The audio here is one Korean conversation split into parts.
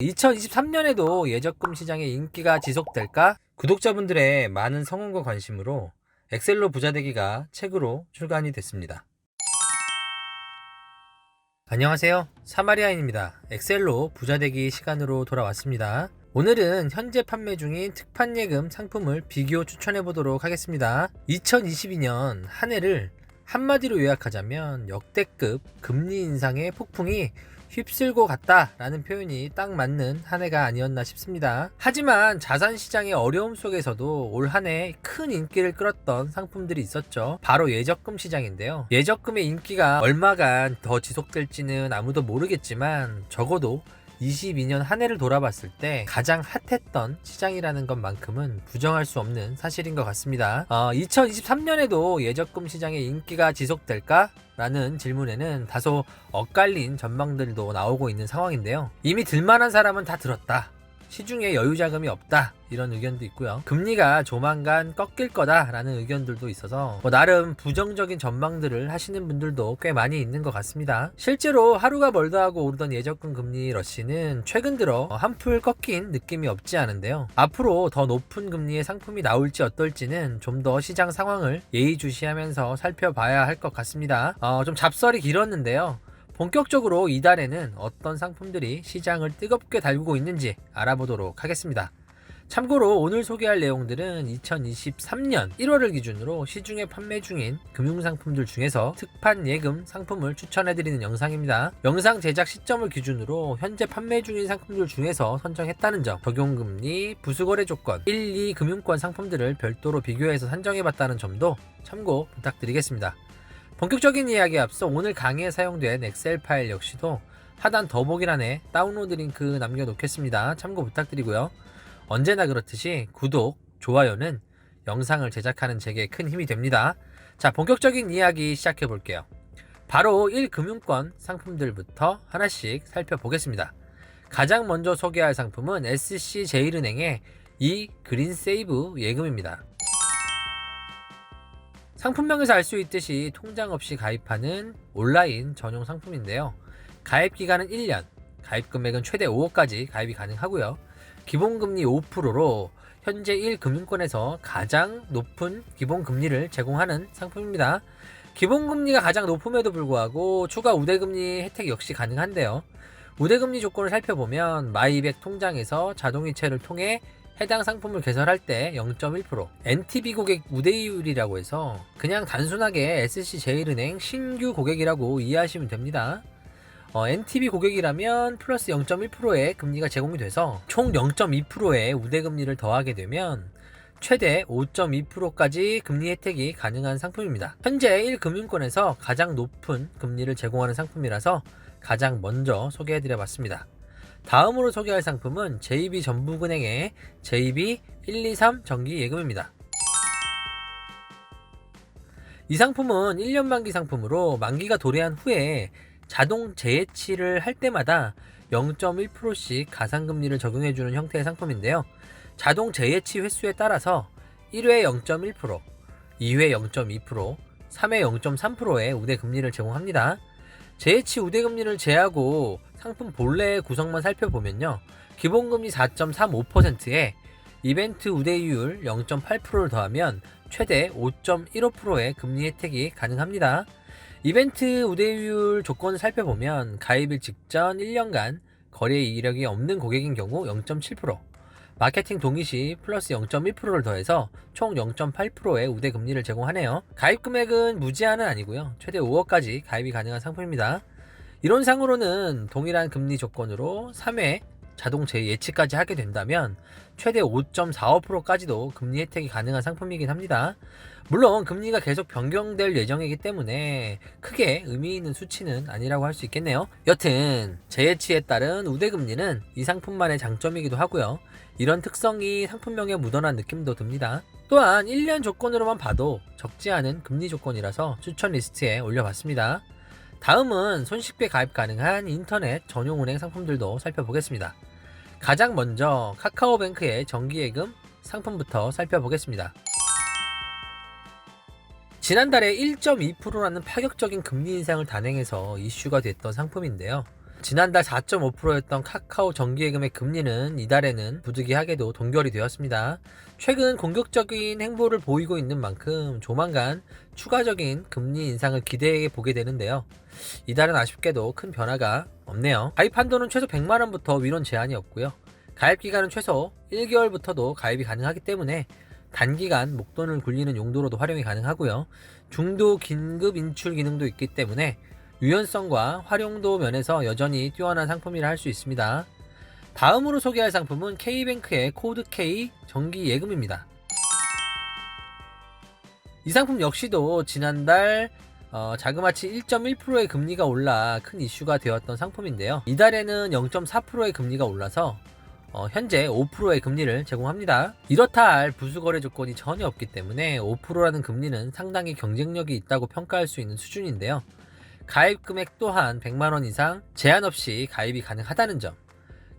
2023년에도 예적금 시장의 인기가 지속될까? 구독자분들의 많은 성원과 관심으로 엑셀로 부자되기가 책으로 출간이 됐습니다. 안녕하세요. 사마리아인입니다. 엑셀로 부자되기 시간으로 돌아왔습니다. 오늘은 현재 판매 중인 특판 예금 상품을 비교 추천해 보도록 하겠습니다. 2022년 한 해를 한마디로 요약하자면 역대급 금리 인상의 폭풍이 휩쓸고 갔다라는 표현이 딱 맞는 한 해가 아니었나 싶습니다. 하지만 자산 시장의 어려움 속에서도 올 한 해 큰 인기를 끌었던 상품들이 있었죠. 바로 예적금 시장인데요. 예적금의 인기가 얼마간 더 지속될지는 아무도 모르겠지만 적어도 22년 한 해를 돌아봤을 때 가장 핫했던 시장이라는 것만큼은 부정할 수 없는 사실인 것 같습니다. 어, 2023년에도 예적금 시장의 인기가 지속될까? 라는 질문에는 다소 엇갈린 전망들도 나오고 있는 상황인데요. 이미 들만한 사람은 다 들었다. 시중에 여유 자금이 없다. 이런 의견도 있고요. 금리가 조만간 꺾일 거다라는 의견들도 있어서 뭐 나름 부정적인 전망들을 하시는 분들도 꽤 많이 있는 것 같습니다. 실제로 하루가 멀다 하고 오르던 예적금 금리 러시는 최근 들어 한풀 꺾인 느낌이 없지 않은데요. 앞으로 더 높은 금리의 상품이 나올지 어떨지는 좀 더 시장 상황을 예의주시하면서 살펴봐야 할 것 같습니다. 어, 좀 잡설이 길었는데요. 본격적으로 이달에는 어떤 상품들이 시장을 뜨겁게 달구고 있는지 알아보도록 하겠습니다. 참고로 오늘 소개할 내용들은 2023년 1월을 기준으로 시중에 판매 중인 금융상품들 중에서 특판 예금 상품을 추천해드리는 영상입니다. 영상 제작 시점을 기준으로 현재 판매 중인 상품들 중에서 선정했다는 점, 적용금리, 부수거래 조건, 1, 2 금융권 상품들을 별도로 비교해서 산정해봤다는 점도 참고 부탁드리겠습니다. 본격적인 이야기에 앞서 오늘 강의에 사용된 엑셀 파일 역시도 하단 더보기란에 다운로드 링크 남겨놓겠습니다. 참고 부탁드리고요. 언제나 그렇듯이 구독, 좋아요는 영상을 제작하는 제게 큰 힘이 됩니다. 자, 본격적인 이야기 시작해 볼게요. 바로 1금융권 상품들부터 하나씩 살펴보겠습니다. 가장 먼저 소개할 상품은 SC제일은행의 이 그린 세이브 예금입니다. 상품명에서 알 수 있듯이 통장 없이 가입하는 온라인 전용 상품인데요. 가입 기간은 1년, 가입 금액은 최대 5억까지 가입이 가능하고요. 기본금리 5%로 현재 1금융권에서 가장 높은 기본금리를 제공하는 상품입니다. 기본금리가 가장 높음에도 불구하고 추가 우대금리 혜택 역시 가능한데요. 우대금리 조건을 살펴보면 마이백 통장에서 자동이체를 통해 해당 상품을 개설할 때 0.1% NTB 고객 우대이율이라고 해서 그냥 단순하게 SC제일은행 신규 고객이라고 이해하시면 됩니다. 어, NTB 고객이라면 플러스 0.1%의 금리가 제공이 돼서 총 0.2%의 우대금리를 더하게 되면 최대 5.2%까지 금리 혜택이 가능한 상품입니다. 현재 1금융권에서 가장 높은 금리를 제공하는 상품이라서 가장 먼저 소개해드려 봤습니다. 다음으로 소개할 상품은 JB 전북은행의 JB 123 정기 예금입니다. 이 상품은 1년 만기 상품으로 만기가 도래한 후에 자동 재해치를 할 때마다 0.1%씩 가상금리를 적용해주는 형태의 상품인데요. 자동 재해치 횟수에 따라서 1회 0.1%, 2회 0.2%, 3회 0.3%의 우대 금리를 제공합니다. 재해치 우대 금리를 제하고 상품 본래의 구성만 살펴보면요. 기본금리 4.35%에 이벤트 우대이율 0.8%를 더하면 최대 5.15%의 금리 혜택이 가능합니다. 이벤트 우대이율 조건을 살펴보면 가입일 직전 1년간 거래 이력이 없는 고객인 경우 0.7%, 마케팅 동의 시 플러스 0.1%를 더해서 총 0.8%의 우대 금리를 제공하네요. 가입 금액은 무제한은 아니고요. 최대 5억까지 가입이 가능한 상품입니다. 이론상으로는 동일한 금리 조건으로 3회 자동재 예치까지 하게 된다면 최대 5.45%까지도 금리 혜택이 가능한 상품이긴 합니다. 물론 금리가 계속 변경될 예정이기 때문에 크게 의미 있는 수치는 아니라고 할 수 있겠네요. 여튼 재예치에 따른 우대금리는 이 상품만의 장점이기도 하고요. 이런 특성이 상품명에 묻어난 느낌도 듭니다. 또한 1년 조건으로만 봐도 적지 않은 금리 조건이라서 추천 리스트에 올려봤습니다. 다음은 손쉽게 가입 가능한 인터넷 전용 은행 상품들도 살펴보겠습니다. 가장 먼저 카카오뱅크의 정기예금 상품부터 살펴보겠습니다. 지난달에 1.2%라는 파격적인 금리 인상을 단행해서 이슈가 됐던 상품인데요. 지난달 4.5%였던 카카오 정기예금의 금리는 이달에는 부득이하게도 동결이 되었습니다. 최근 공격적인 행보를 보이고 있는 만큼 조만간 추가적인 금리 인상을 기대해 보게 되는데요. 이달은 아쉽게도 큰 변화가 없네요. 가입 한도는 최소 100만원부터 위론 제한이 없고요. 가입 기간은 최소 1개월부터도 가입이 가능하기 때문에 단기간 목돈을 굴리는 용도로도 활용이 가능하고요. 중도 긴급 인출 기능도 있기 때문에 유연성과 활용도 면에서 여전히 뛰어난 상품이라 할 수 있습니다. 다음으로 소개할 상품은 K뱅크의 코드 K 정기 예금입니다. 이 상품 역시도 지난달 어, 자그마치 1.1%의 금리가 올라 큰 이슈가 되었던 상품인데요. 이달에는 0.4%의 금리가 올라서 어, 현재 5%의 금리를 제공합니다. 이렇다 할 부수거래 조건이 전혀 없기 때문에 5%라는 금리는 상당히 경쟁력이 있다고 평가할 수 있는 수준인데요. 가입 금액 또한 100만원 이상 제한 없이 가입이 가능하다는 점,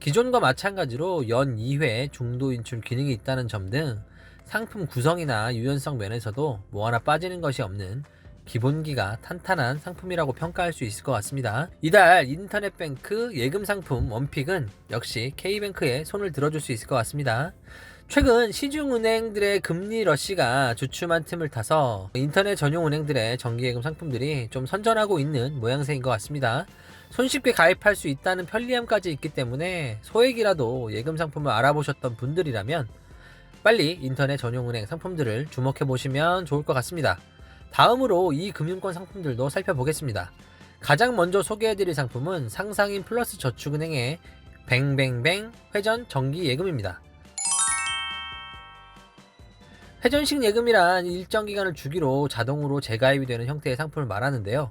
기존과 마찬가지로 연 2회 중도 인출 기능이 있다는 점 등 상품 구성이나 유연성 면에서도 뭐 하나 빠지는 것이 없는 기본기가 탄탄한 상품이라고 평가할 수 있을 것 같습니다. 이달 인터넷뱅크 예금 상품 원픽은 역시 K뱅크에 손을 들어줄 수 있을 것 같습니다. 최근 시중은행들의 금리 러시가 주춤한 틈을 타서 인터넷 전용 은행들의 정기예금 상품들이 좀 선전하고 있는 모양새인 것 같습니다. 손쉽게 가입할 수 있다는 편리함까지 있기 때문에 소액이라도 예금 상품을 알아보셨던 분들이라면 빨리 인터넷 전용 은행 상품들을 주목해 보시면 좋을 것 같습니다. 다음으로 이 금융권 상품들도 살펴보겠습니다. 가장 먼저 소개해드릴 상품은 상상인 플러스 저축은행의 뱅뱅뱅 회전 정기 예금입니다. 회전식 예금이란 일정 기간을 주기로 자동으로 재가입이 되는 형태의 상품을 말하는데요.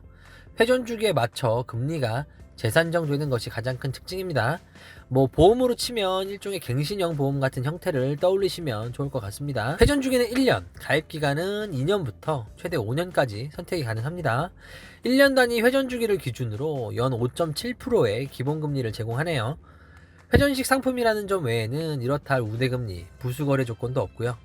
회전 주기에 맞춰 금리가 재산정되는 것이 가장 큰 특징입니다. 뭐 보험으로 치면 일종의 갱신형 보험 같은 형태를 떠올리시면 좋을 것 같습니다. 회전 주기는 1년, 가입 기간은 2년부터 최대 5년까지 선택이 가능합니다. 1년 단위 회전 주기를 기준으로 연 5.7%의 기본 금리를 제공하네요. 회전식 상품이라는 점 외에는 이렇다 할 우대금리, 부수거래 조건도 없고요.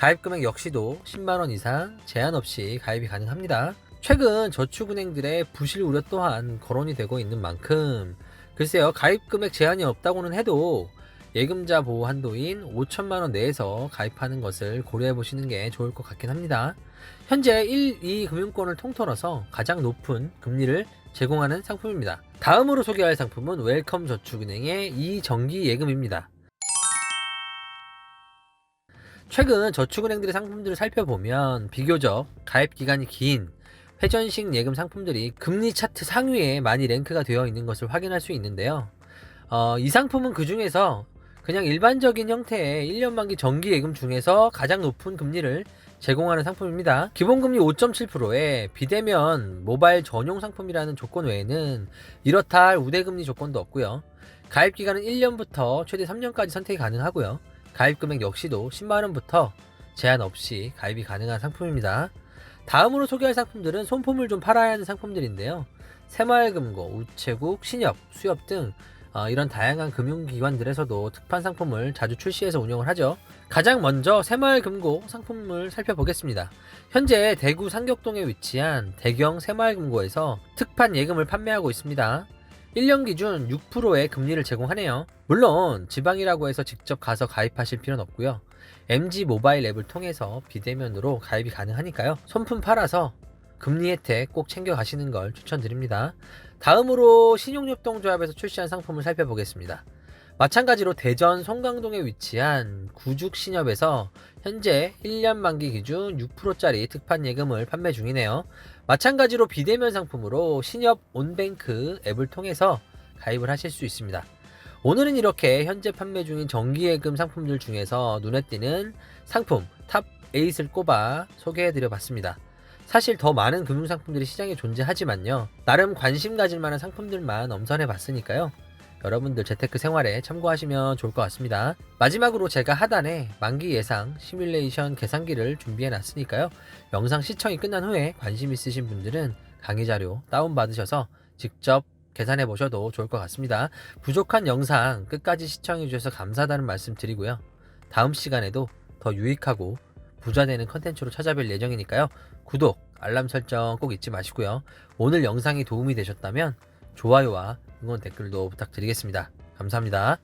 가입 금액 역시도 10만원 이상 제한 없이 가입이 가능합니다. 최근 저축은행들의 부실 우려 또한 거론이 되고 있는 만큼 글쎄요 가입 금액 제한이 없다고는 해도 예금자 보호 한도인 5천만 원 내에서 가입하는 것을 고려해 보시는 게 좋을 것 같긴 합니다. 현재 1, 2 금융권을 통틀어서 가장 높은 금리를 제공하는 상품입니다. 다음으로 소개할 상품은 웰컴 저축은행의 이정기 예금입니다. 최근 저축은행들의 상품들을 살펴보면 비교적 가입 기간이 긴 회전식 예금 상품들이 금리 차트 상위에 많이 랭크가 되어 있는 것을 확인할 수 있는데요. 어, 이 상품은 그 중에서 그냥 일반적인 형태의 1년 만기 정기 예금 중에서 가장 높은 금리를 제공하는 상품입니다. 기본금리 5.7%에 비대면 모바일 전용 상품이라는 조건 외에는 이렇다 할 우대금리 조건도 없고요. 가입 기간은 1년부터 최대 3년까지 선택이 가능하고요. 가입 금액 역시도 10만원부터 제한 없이 가입이 가능한 상품입니다. 다음으로 소개할 상품들은 손품을 좀 팔아야 하는 상품들인데요. 새마을금고, 우체국, 신협, 수협 등 어, 이런 다양한 금융기관들에서도 특판 상품을 자주 출시해서 운영을 하죠. 가장 먼저 새마을금고 상품을 살펴보겠습니다. 현재 대구 상격동에 위치한 대경 새마을금고에서 특판 예금을 판매하고 있습니다. 1년 기준 6%의 금리를 제공하네요. 물론 지방이라고 해서 직접 가서 가입하실 필요는 없고요. MG 모바일 앱을 통해서 비대면으로 가입이 가능하니까요. 손품 팔아서 금리 혜택 꼭 챙겨 가시는 걸 추천드립니다. 다음으로 신용협동조합에서 출시한 상품을 살펴보겠습니다. 마찬가지로 대전 송강동에 위치한 구죽신협에서 현재 1년 만기 기준 6%짜리 특판 예금을 판매 중이네요. 마찬가지로 비대면 상품으로 신협 온뱅크 앱을 통해서 가입을 하실 수 있습니다. 오늘은 이렇게 현재 판매 중인 정기예금 상품들 중에서 눈에 띄는 상품 탑 8을 꼽아 소개해드려 봤습니다. 사실 더 많은 금융상품들이 시장에 존재하지만요. 나름 관심 가질 만한 상품들만 엄선해 봤으니까요. 여러분들 재테크 생활에 참고하시면 좋을 것 같습니다. 마지막으로 제가 하단에 만기 예상 시뮬레이션 계산기를 준비해 놨으니까요. 영상 시청이 끝난 후에 관심 있으신 분들은 강의 자료 다운받으셔서 직접 계산해 보셔도 좋을 것 같습니다. 부족한 영상 끝까지 시청해 주셔서 감사하다는 말씀 드리고요. 다음 시간에도 더 유익하고 부자 되는 컨텐츠로 찾아뵐 예정이니까요. 구독, 알람 설정 꼭 잊지 마시고요. 오늘 영상이 도움이 되셨다면 좋아요와 응원 댓글도 부탁드리겠습니다. 감사합니다.